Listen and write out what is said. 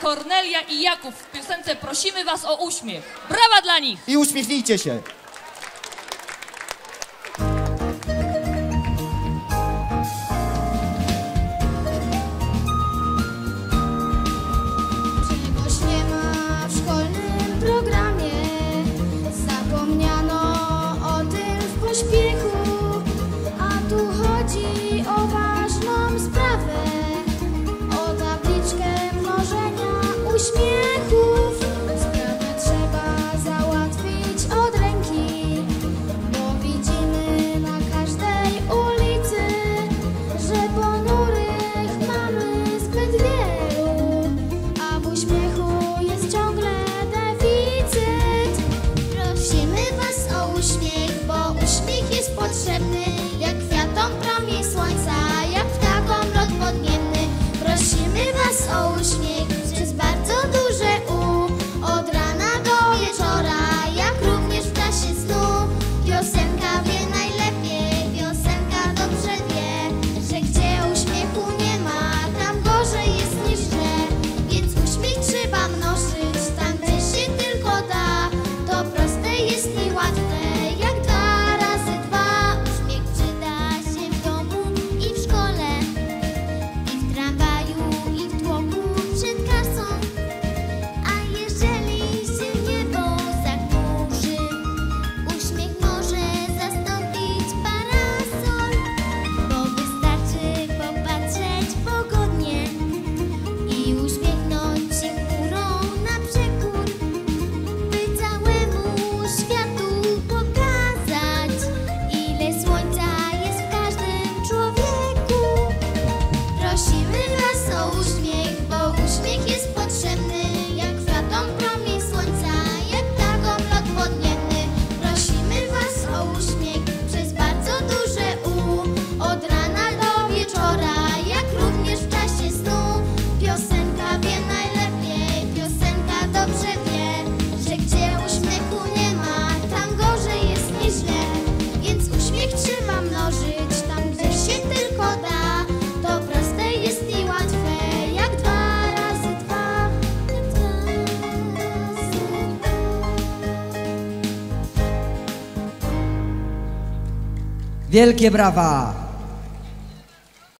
Kornelia i Jakub w piosence Prosimy Was o uśmiech. Brawa dla nich! I uśmiechnijcie się. Śpiew uśmiechów Wielkie brawa!